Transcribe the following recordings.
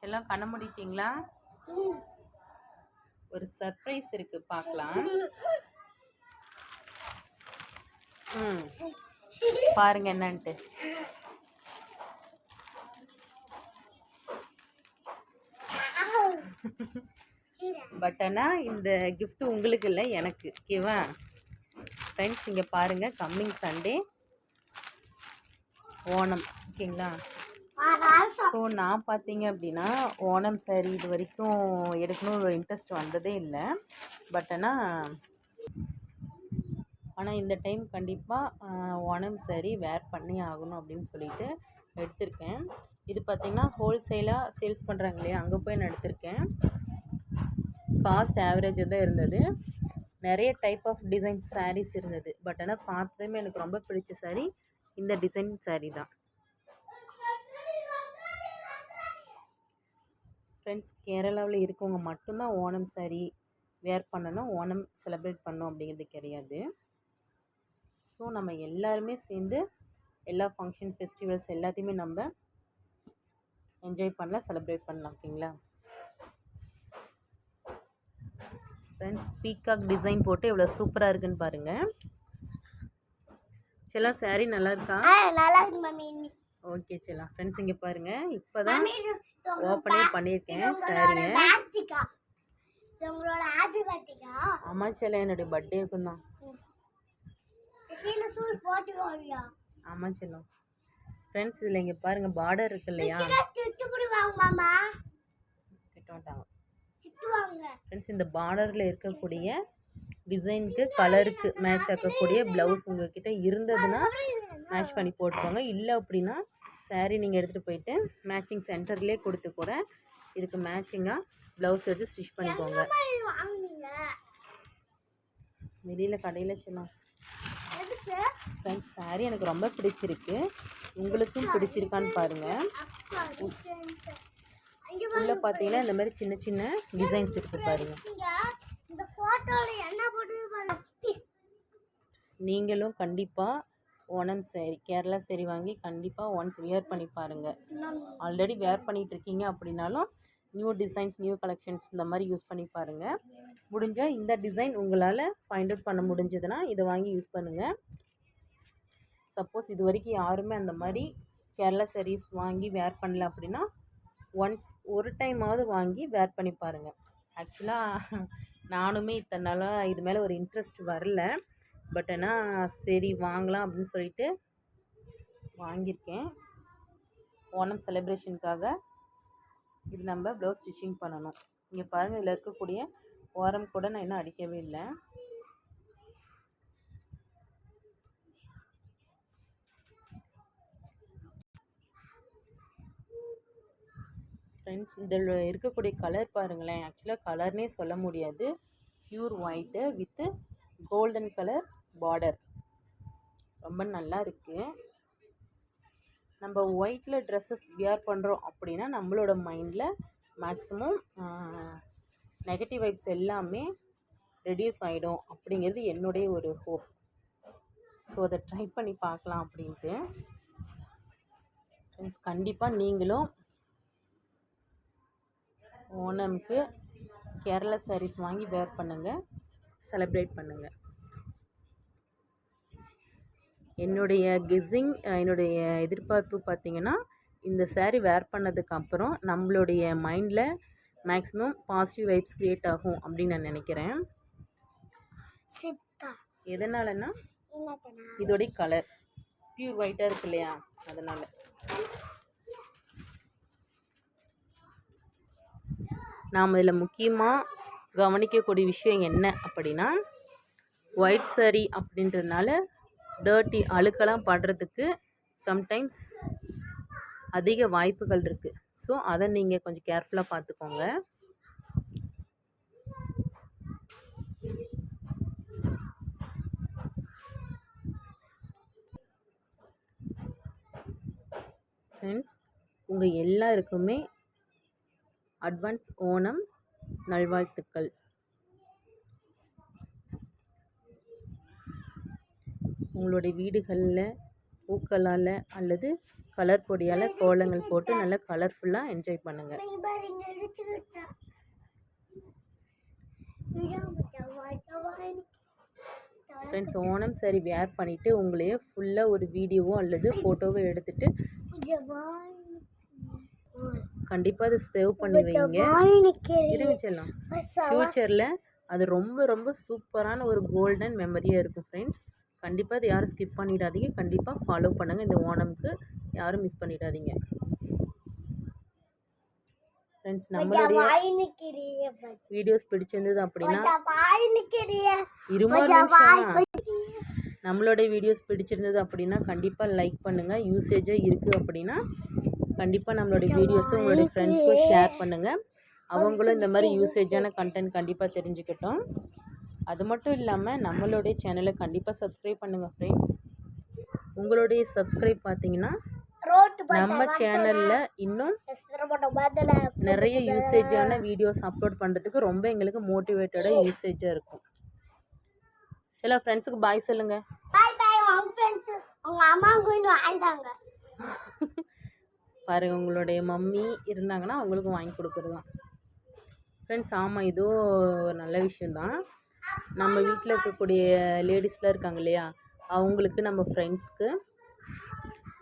செல்லம் கண்ண மூடிட்டீங்களா? ஒரு சர்ப்ரைஸ் இருக்கு பார்க்கலாம். ம். பாருங்க என்னன்ட்டு. பட் ஆனால் இந்த கிஃப்ட் உங்களுக்கு இல்லை எனக்கு. ஓகேவா ஃப்ரெண்ட்ஸ் இங்கே பாருங்கள் கம்மிங் சண்டே ஓணம் ஓகேங்களா ஸோ நான் பார்த்தீங்க அப்படின்னா ஓணம் saree இது வரைக்கும் எடுக்கணும் ஒரு இன்ட்ரெஸ்ட் வந்ததே இல்லை. பட் ஆனால் ஆனால் இந்த டைம் கண்டிப்பாக ஓணம் saree வேர் பண்ணி ஆகணும் அப்படின்னு சொல்லிட்டு எடுத்திருக்கேன். இது பார்த்திங்கன்னா ஹோல்சேலாக சேல்ஸ் பண்ணுறாங்க இல்லையா அங்கே போய் நான் எடுத்திருக்கேன். காஸ்ட் ஆவரேஜ் தான் இருந்தது. நிறைய டைப் ஆஃப் டிசைன் சாரீஸ் இருந்தது. பட் ஆனால் பார்த்ததுமே எனக்கு ரொம்ப பிடிச்ச saree இந்த டிசைன் சாரீ தான். ஃப்ரெண்ட்ஸ் கேரளாவில் இருக்கவங்க மட்டும்தான் ஓணம் saree வேர் பண்ணணும் ஓணம் செலிப்ரேட் பண்ணணும் அப்படிங்கிறது கிடையாது. ஸோ நம்ம எல்லாருமே சேர்ந்து எல்லா ஃபங்க்ஷன் ஃபெஸ்டிவல்ஸ் எல்லாத்தையுமே நம்ம என்ஜாய் பண்ணலாம் செலிப்ரேட் பண்ணலாம் ஓகேங்களா? ஃப்ரெண்ட்ஸ் பீகாக் டிசைன் போட்டு இவ்வளோ சூப்பராக இருக்குன்னு பாருங்கள் சில saree நல்லா இருக்கா? நல்லா இருக்கு ஓகே செல்லா. ஃப்ரெண்ட்ஸ் இங்கே பாருங்கள் இப்போ தான் ஓப்பனே பண்ணியிருக்கேன். இது உங்களோட ஹாப்பி பர்த்டேக்கா ஆமாம் செல்லா என்னுடைய பர்த்டேக்கும் தான் ஆமாம் செல்லம் ஃப்ரெண்ட்ஸ் இதில் இங்கே பாருங்கள் பார்டர் இருக்கு இல்லையா? சிட்டு குடி வாங்க மாமா திட்ட மாட்டாங்க சிட்டு வாங்க ஃப்ரெண்ட்ஸ் இந்த பார்டரில் இருக்கக்கூடிய டிசைனுக்கு கலருக்கு மேட்ச் ஆக்கக்கூடிய ப்ளவுஸ் உங்ககிட்ட இருந்ததுன்னா மேட்ச் பண்ணி போட்டுக்கோங்க. இல்லை அப்படின்னா saree நீங்கள் எடுத்துகிட்டு போயிட்டு மேட்சிங் சென்டர்லேயே கொடுத்து கூட இதுக்கு மேட்சிங்காக ப்ளவுஸ் எடுத்து ஸ்டிச் பண்ணிக்கோங்க. வெளியில் கடையில் எதுக்கு? ஃப்ரெண்ட்ஸ் saree எனக்கு ரொம்ப பிடிச்சிருக்கு. உங்களுக்கும் பிடிச்சிருக்கான்னு பாருங்கள் உள்ளே பார்த்தீங்கன்னா இந்த மாதிரி சின்ன சின்ன டிசைன்ஸ் இருக்குது பாருங்கள் நீங்களும் கண்டிப்பாக ஓணம் சரி கேரளா சரி வாங்கி கண்டிப்பாக ஒன்ஸ் வியர் பண்ணி பாருங்கள் ஆல்ரெடி வேர் பண்ணிகிட்ருக்கீங்க அப்படின்னாலும் நியூ டிசைன்ஸ் நியூ கலெக்ஷன்ஸ் இந்த மாதிரி யூஸ் பண்ணி பாருங்கள் முடிஞ்சால் இந்த டிசைன் உங்களால் ஃபைண்ட் அவுட் பண்ண முடிஞ்சதுன்னா இதை வாங்கி யூஸ் பண்ணுங்கள் சப்போஸ் இது வரைக்கும் யாருமே அந்த மாதிரி கேரளா சாரீஸ் வாங்கி வேர் பண்ணல அப்படின்னா ஒன்ஸ் ஒரு டைமாவது வாங்கி வேர் பண்ணி பாருங்கள் ஆக்சுவலாக நானுமே இத்தனை நாளாக இது மேலே ஒரு இன்ட்ரெஸ்ட் வரல. பட் ஆனால் சரி வாங்கலாம் அப்படின்னு சொல்லிட்டு வாங்கியிருக்கேன். ஓணம் செலிப்ரேஷனுக்காக இது நம்ம ப்ளவுஸ் ஸ்டிச்சிங் பண்ணணும். இங்கே பாருங்கள் இதில் இருக்கக்கூடிய ஓரம் கூட நான் இன்னும் அடிக்கவே இல்லை. ஃப்ரெண்ட்ஸ் இதில் இருக்கக்கூடிய கலர் பாருங்களேன். ஆக்சுவலாக கலர்னே சொல்ல முடியாது. Pure white with golden colour border ரொம்ப நல்லா இருக்குது நம்ம ஒயிட்டில் ட்ரெஸ்ஸஸ் வியர் பண்ணுறோம் அப்படின்னா நம்மளோட மைண்டில் மேக்ஸிமம் நெகட்டிவ் வைப்ஸ் எல்லாமே ரெடியூஸ் ஆகிடும் அப்படிங்கிறது என்னுடைய ஒரு ஹோப் ஸோ அதை ட்ரை பண்ணி பார்க்கலாம் அப்படின்ட்டு. ஃப்ரெண்ட்ஸ் கண்டிப்பாக நீங்களும் ஓணம்க்கு கேரளா சாரீஸ் வாங்கி வேர் பண்ணுங்கள் செலிப்ரேட் பண்ணுங்கள் என்னுடைய கெஸ்ஸிங் என்னுடைய எதிர்பார்ப்பு பார்த்திங்கன்னா இந்த saree வேர் பண்ணதுக்கு அப்புறம் நம்மளுடைய மைண்டில் மேக்ஸிமம் பாசிட்டிவ் வைப்ஸ் க்ரியேட் ஆகும் அப்படின்னு நான் நினைக்கிறேன். எதனாலன்னா இதோடைய கலர் பியூர் ஒயிட்டாக இருக்கு இல்லையா? அதனால். நாம் இதில் முக்கியமாக கவனிக்கக்கூடிய விஷயம் என்ன அப்படின்னா ஒயிட் saree அப்படின்றதுனால டர்ட்டி அழுக்கெல்லாம் படுறதுக்கு சம்டைம்ஸ் அதிக வாய்ப்புகள் இருக்குது ஸோ அதை நீங்கள் கொஞ்சம் கேர்ஃபுல்லாக பார்த்துக்கோங்க. ஃப்ரெண்ட்ஸ் உங்கள் எல்லாருக்குமே அட்வான்ஸ் ஓணம் நல்வாழ்த்துக்கள். உங்களுடைய வீடுகளில் பூக்களால் அல்லது கலர் பொடியால் கோலங்கள் போட்டு நல்லா கலர்ஃபுல்லாக என்ஜாய் பண்ணுங்கள் ஃப்ரெண்ட்ஸ் ஓணம் சரி வேர் பண்ணிவிட்டு உங்களையே ஃபுல்லாக ஒரு வீடியோவோ அல்லது ஃபோட்டோவோ எடுத்துகிட்டு கண்டிப்பாக அதை சேவ் பண்ணி வைங்க. ஃப்யூச்சரில் அது ரொம்ப ரொம்ப சூப்பரான ஒரு கோல்டன் மெமரியாக இருக்கும் ஃப்ரெண்ட்ஸ் கண்டிப்பாக அதை யாரும் ஸ்கிப் பண்ணிடாதீங்க. கண்டிப்பாக ஃபாலோ பண்ணுங்கள் இந்த ஓணம்க்கு யாரும் மிஸ் பண்ணிடாதீங்க. ஃப்ரெண்ட்ஸ் நம்மளுடைய. வீடியோஸ் பிடிச்சிருந்தது அப்படின்னா. இருமா ஒரு கொஞ்சம் வாய் நிமிஷம் நிக்கிறியே. நம்மளோட வீடியோஸ் பிடிச்சிருந்தது அப்படின்னா கண்டிப்பாக லைக் பண்ணுங்கள் யூசேஜாக இருக்குது அப்படின்னா கண்டிப்பாக நம்மளோட வீடியோஸை உங்களுடைய ஃப்ரெண்ட்ஸ்க்கும் ஷேர் பண்ணுங்கள் அவங்களும் இந்த மாதிரி யூசேஜான கண்டென்ட் கண்டிப்பாக தெரிஞ்சுக்கட்டும். அது மட்டும் இல்லாமல் நம்மளுடைய சேனலை கண்டிப்பாக சப்ஸ்கிரைப் பண்ணுங்கள் ஃப்ரெண்ட்ஸ் உங்களுடைய சப்ஸ்கிரைப் பார்த்தீங்கன்னா நம்ம சேனலில் இன்னும் நிறைய யூசேஜான வீடியோஸ் அப்லோட் பண்ணுறதுக்கு ரொம்ப எங்களுக்கு மோட்டிவேட்டடாக யூசேஜாக இருக்கும். சில ஃப்ரெண்ட்ஸுக்கு பாய் சொல்லுங்கள் பாருங்க உங்களுடைய மம்மி இருந்தாங்கன்னா அவங்களுக்கு வாங்கி கொடுக்குறதுலாம் ஃப்ரெண்ட்ஸ் ஆமாம் இதுவும் ஒரு நல்ல விஷயந்தான் நம்ம வீட்டில் இருக்கக்கூடிய லேடிஸ்லாம் இருக்காங்க இல்லையா அவங்களுக்கு நம்ம ஃப்ரெண்ட்ஸ்க்கு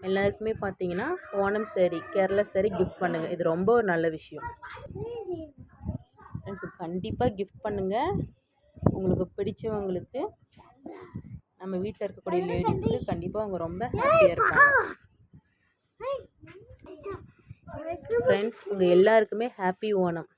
எல்லாருக்குமே பார்த்தீங்கன்னா ஓணம் சரி கேரளா சரி கிஃப்ட் பண்ணுங்கள் இது ரொம்ப ஒரு நல்ல விஷயம். ஃப்ரெண்ட்ஸ் கண்டிப்பாக கிஃப்ட் பண்ணுங்கள் உங்களுக்கு பிடிச்சவங்களுக்கு நம்ம வீட்டில் இருக்கக்கூடிய லேடிஸ்க்கு கண்டிப்பாக அவங்க ரொம்ப ஹாப்பியாக இருப்பாங்க. ஃப்ரெண்ட்ஸ் உங்கள் எல்லாருக்குமே ஹாப்பி ஓணம்.